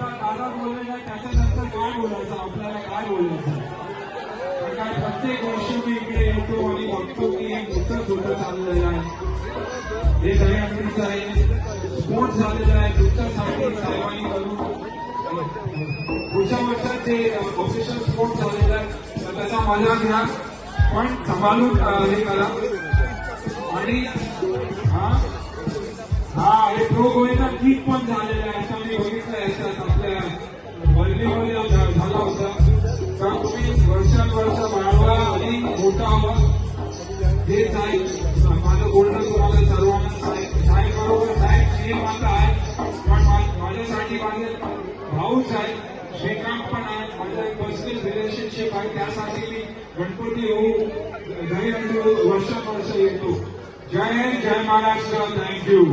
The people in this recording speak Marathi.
दादा बोललेला त्याच्यानंतर काय बोलायचं? आपल्याला काय बोलायचं? तर काय प्रत्येक वर्षी मी इकडे येतो आणि बघतो की हे मोठं छोटं चाललेलं आहे. हे दहीहंडीचं आहे. स्पोर्ट झालेलं आहे. तुमच्यासाठी साहेबांनी करून. पुढच्या वर्षात जे ऑफिशियल स्पोर्ट झालेला आहे तर त्याचा मजा घ्या. पण सांभाळून हे करा. आणि हा? हा हे प्रो गोळीचा ठीक पण झाला. વાંગેલ ભાઉસાઈ શ્રીકાંત પણ આ મારી પર્સનલ રિલેશનશીપ આવી ત્યાં સાથેની ગણપતિ હું ઘણી વર્ષો વર્ષે હતું જય હિન્દ, જય મહારાષ્ટ્ર થેન્ક યુ